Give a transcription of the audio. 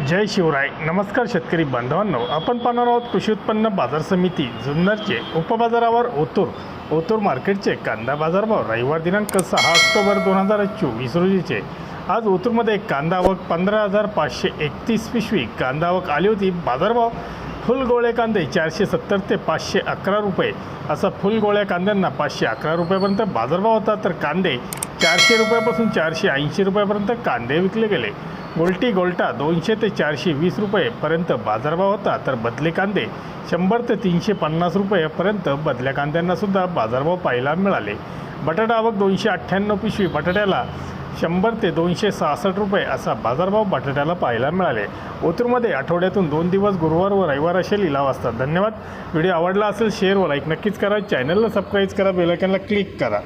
जय शिवराय. नमस्कार शेतकरी बांधवांनो. आपण पाहणार आहोत कृषी उत्पन्न बाजार समिती जुन्नरचे उपबाजारावर ओतूर. ओतूर मार्केटचे कांदा बाजारभाव रविवार दिनांक सहा ऑक्टोबर दोन हजार चोवीस रोजीचे. आज ओतूरमध्ये कांदा आवक पंधरा हजार पाचशे एकतीस पिशवी. कांदा आवक आली होती. बाजारभाव फुल गोळे कांदे चारशे सत्तर ते पाचशे अकरा रुपये. असा फुल गोळ्या कांद्यांना पाचशे अकरा रुपयापर्यंत बाजारभाव होता. तर कांदे चारशे रुपयापासून चारशे ऐंशी रुपयापर्यंत कांदे विकले गेले. गोल्टी गोल्टा दोनशे ते चारशे वीस रुपयेपर्यंत बाजारभाव होता तर बदले कांदे शंभर ते तीनशे पन्नास रुपयेपर्यंत बदल्या कांद्यांनासुद्धा बाजारभाव पाहायला मिळाले. बटाटा आवक दोनशे अठ्ठ्याण्णव पिशवी बटाट्याला शंभर ते दोनशे सहासष्ट रुपये असा बाजारभाव बटाट्याला पाहायला मिळाले. ओतूरमध्ये आठवड्यातून दोन दिवस गुरुवार व रविवार असे लिलाव असतात. धन्यवाद. व्हिडिओ आवडला असेल शेअर व लाईक नक्कीच करा. चॅनलला सबस्क्राईब करा. बेलायकनला क्लिक करा.